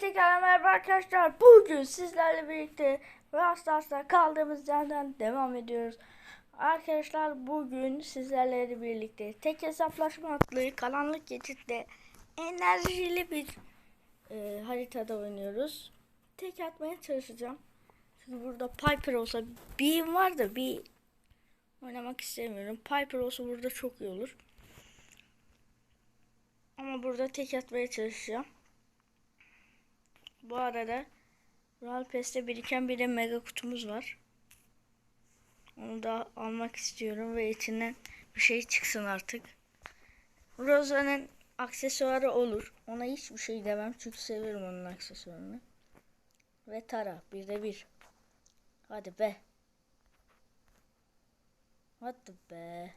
Tekrar merhaba arkadaşlar. Bugün sizlerle birlikte Rastas'ta kaldığımız yerden devam ediyoruz. Arkadaşlar bugün sizlerle birlikte tek hesaplaşma adlı karanlık geçitte enerjili bir e, haritada oynuyoruz. Tek atmaya çalışacağım. Çünkü burada Piper olsa Beam var da bir oynamak istemiyorum. Piper olsa burada çok iyi olur. Ama burada tek atmaya çalışacağım. Bu arada Royal Pass'te biriken bir de mega kutumuz var. Onu da almak istiyorum ve içinden bir şey çıksın artık. Rosa'nın aksesuarı olur. Ona hiçbir şey demem çünkü severim onun aksesuarını. Ve Tara bir de bir. Hadi be. Hadi be.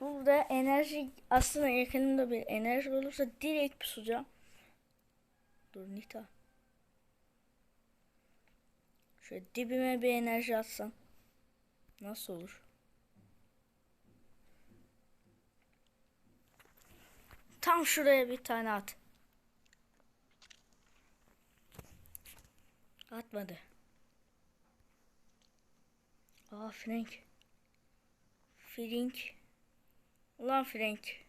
Burada enerji aslında yakınında bir enerji olursa direkt pusacağım. Dur Nita. Şöyle dibime bir enerji atsam. Nasıl olur? Tam şuraya bir tane at. Atmadı. Aa Frank. Frank. Ulan Frank.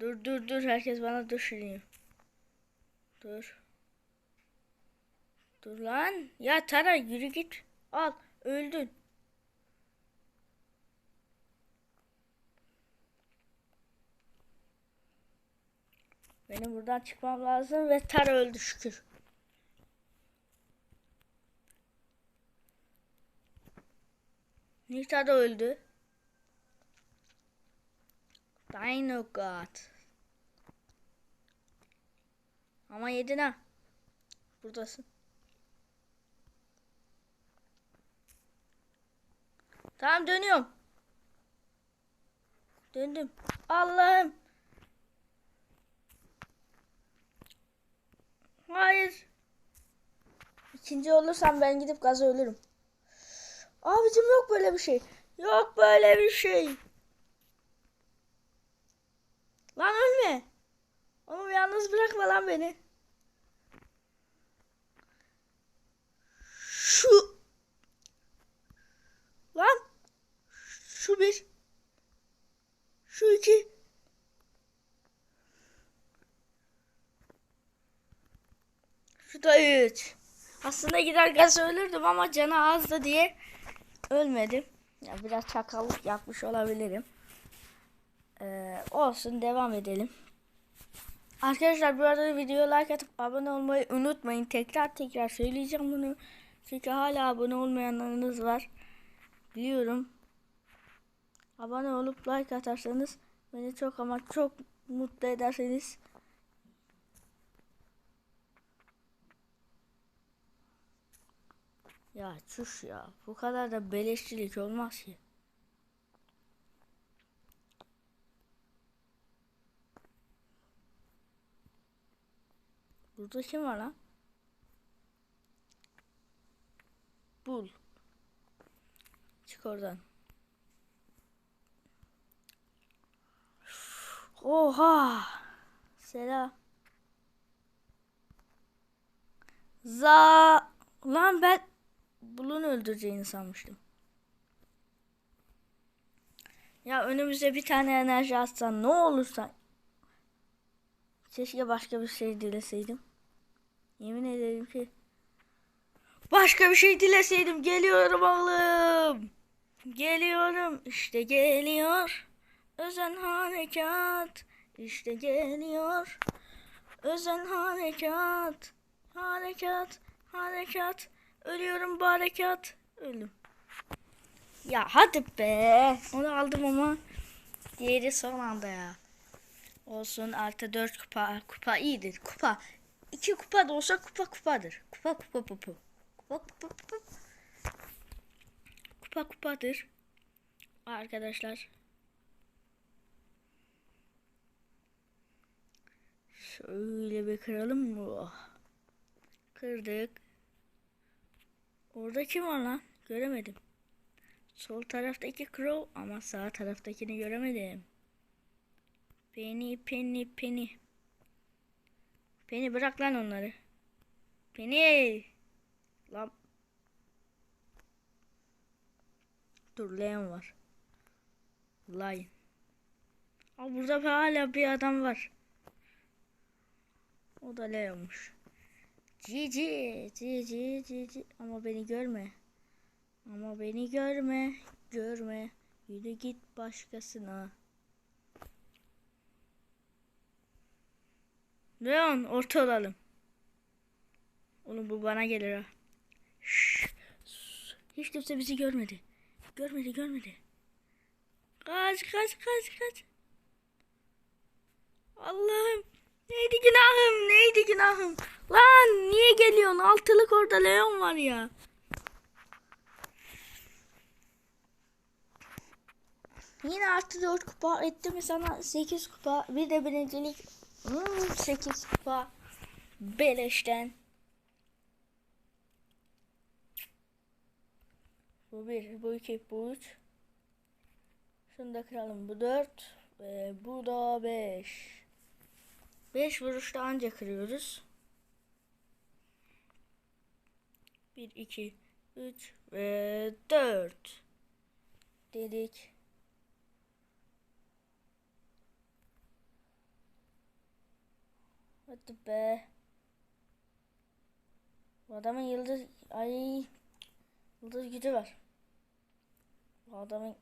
Dur dur dur herkes bana düşürüyor. Dur. Dur lan. Ya Tara yürü git. Al öldün. Benim buradan çıkmam lazım ve Tara öldü şükür. Nita da öldü. Dino God. Ama yedin ha. Buradasın. Tamam dönüyorum. Döndüm. Allah'ım. Hayır. İkinci olursam ben gidip gaza ölürüm. Abicim yok böyle bir şey. Yok böyle bir şey. Lan ölme. Oğlum yalnız bırakma lan beni. Şu. Lan. Şu bir. Şu iki. Şu da üç. Aslında gider gaz ölürdüm ama canı azdı diye ölmedim. Ya biraz çakallık yapmış olabilirim. Ee, olsun devam edelim. Arkadaşlar bu arada videoya like atıp abone olmayı unutmayın. Tekrar tekrar söyleyeceğim bunu. Çünkü hala abone olmayanlarınız var. Biliyorum. Abone olup like atarsanız beni çok ama çok mutlu ederseniz Ya çüş ya. Bu kadar da beleşçilik olmaz ki. Burada kim var lan? Bul. Çık oradan. Oha. Selam. Za lan ben Bulun öldüreceğini sanmıştım. Ya önümüze bir tane enerji atsan ne olursa. Keşke başka bir şey dileseydim. Yemin ederim ki. Başka bir şey dileseydim. Geliyorum oğlum. Geliyorum. İşte geliyor. Özen harekat. İşte geliyor. Özen harekat. Harekat. Harekat. Ölüyorum bu harekat. Öldüm. Ya hadi be. Onu aldım ama diğeri son anda ya. Olsun artı 4 kupa. Kupa iyidir. Kupa. 2 kupa da olsa kupa kupadır. Kupa kupa kupa. Kupa kupa kupa. Kupa kupadır. Arkadaşlar. Şöyle bir kıralım mı? Kırdık. Orada kim var lan? Göremedim. Sol taraftaki Crow ama sağ taraftakini göremedim. Penny, Penny, Penny. Penny bırak lan onları. Penny. Lan. Dur Leon var. Lion. Aa, burada hala bir adam var. O da Leon'muş. Cici, cici, cici. Ama beni görme. Ama beni görme, görme. Yürü git başkasına. Leon orta olalım. Oğlum bu bana gelir ha. Şşş. Hiç kimse bizi görmedi. Görmedi görmedi. Kaç kaç kaç kaç. Allah'ım. Neydi günahım? Neydi günahım? Lan niye geliyorsun? Altılık orada Leon var ya. Yine artı 4 kupa etti mi sana 8 kupa bir de birincilik 8 kupa beleşten. Bu bir, bu iki, bu üç. Şunu da kıralım. Bu dört ve bu da beş. Beş vuruşta anca kırıyoruz. Bir, iki, üç ve dört. Dedik. Hadi be. Bu adamın yıldız ay yıldız gücü var. Bu adamın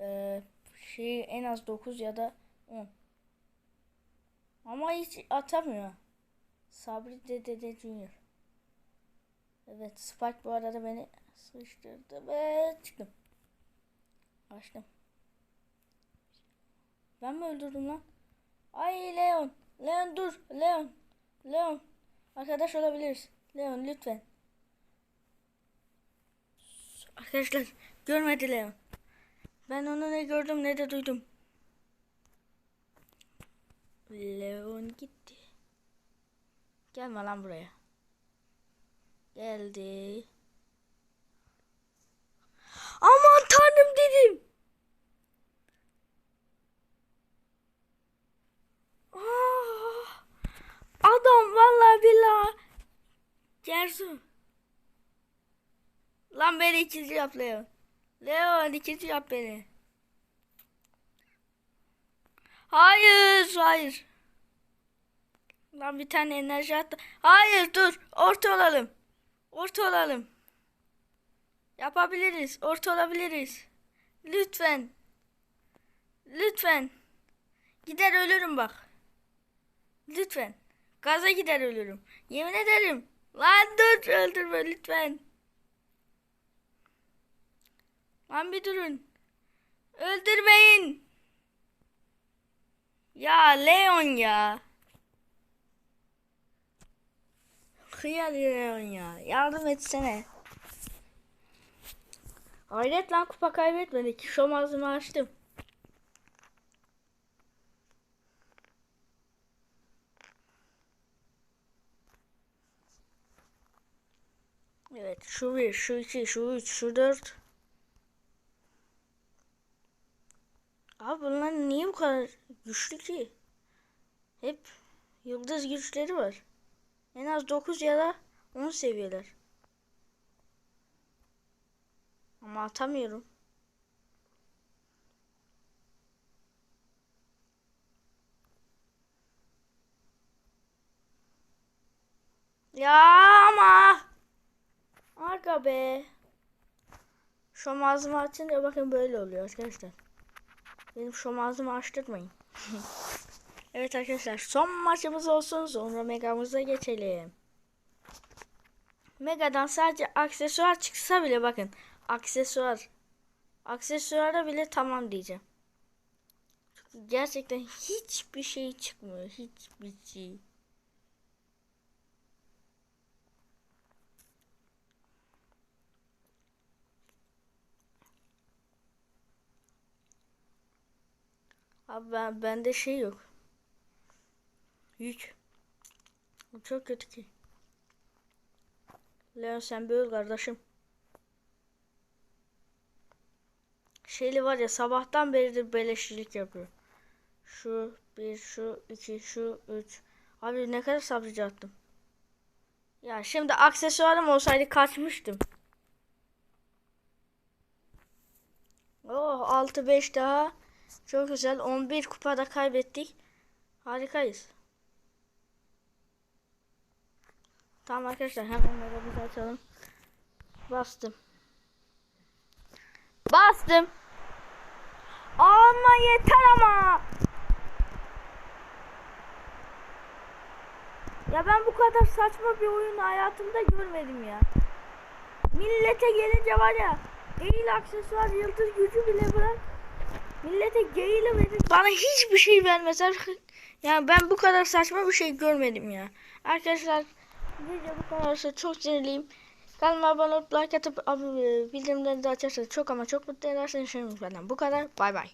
e, şeyi en az 9 ya da 10. Ama hiç atamıyor. Sabri Dede Junior. Evet Spike bu arada beni sıçtırdı ve çıktım. Açtım. Ben mi öldürdüm lan? Ay Leon. Leon dur. Leon. Leon. Arkadaş olabiliriz. Leon lütfen. Arkadaşlar görmedi Leon. Ben onu ne gördüm ne de duydum. Leon gitti. Gelme lan buraya. Geldi. Aman tanrım dedim. Gerçi. Lan beni ikinci yap Leon. Leon ikinci yap beni. Hayır, hayır. Lan bir tane enerji attı. Hayır dur. Orta olalım. Orta olalım. Yapabiliriz. Orta olabiliriz. Lütfen. Lütfen. Gider ölürüm bak. Lütfen. Gaza gider ölürüm. Yemin ederim. Lan dur öldürme lütfen. Lan bir durun. Öldürmeyin. Ya Leon ya. Kıyar Leon ya. Yardım etsene. Hayret lan kupa kaybetmedik. Şom ağzımı açtım. Evet şu bir, şu iki, şu üç, şu dört. Abi bunlar niye bu kadar güçlü ki? Hep yıldız güçleri var. En az 9 ya da 10 seviyeler. Ama atamıyorum. Ya. Aga be. Şu ağzımı açınca bakın böyle oluyor arkadaşlar. Benim şu ağzımı açtırmayın. evet arkadaşlar son maçımız olsun sonra megamıza geçelim. Mega'dan sadece aksesuar çıksa bile bakın. Aksesuar. Aksesuara bile tamam diyeceğim. Çünkü gerçekten hiçbir şey çıkmıyor. Hiçbir şey. Abi ben bende şey yok. Yük. Bu çok kötü ki. Leon sen böyle kardeşim. Şeyli var ya sabahtan beridir beleşçilik yapıyor. Şu bir, şu iki, şu üç. Abi ne kadar sabracaktım. Ya şimdi aksesuarım olsaydı kaçmıştım. Oh 6-5 daha. Çok güzel. 11 kupada kaybettik. Harikayız. Tamam arkadaşlar hemen arabamızı açalım. Bastım. Bastım. Ama yeter ama. Ya ben bu kadar saçma bir oyunu hayatımda görmedim ya. Millete gelince var ya değil aksesuar yıldız gücü bile bırak. Millete geyili verir. Bana hiçbir şey vermezler. Yani ben bu kadar saçma bir şey görmedim ya. Arkadaşlar video bu kadar olsa çok sinirliyim. Kanalıma abone olup like atıp ab- bildirimleri de açarsanız çok ama çok mutlu edersiniz. Şimdi benden bu kadar. Bay bay.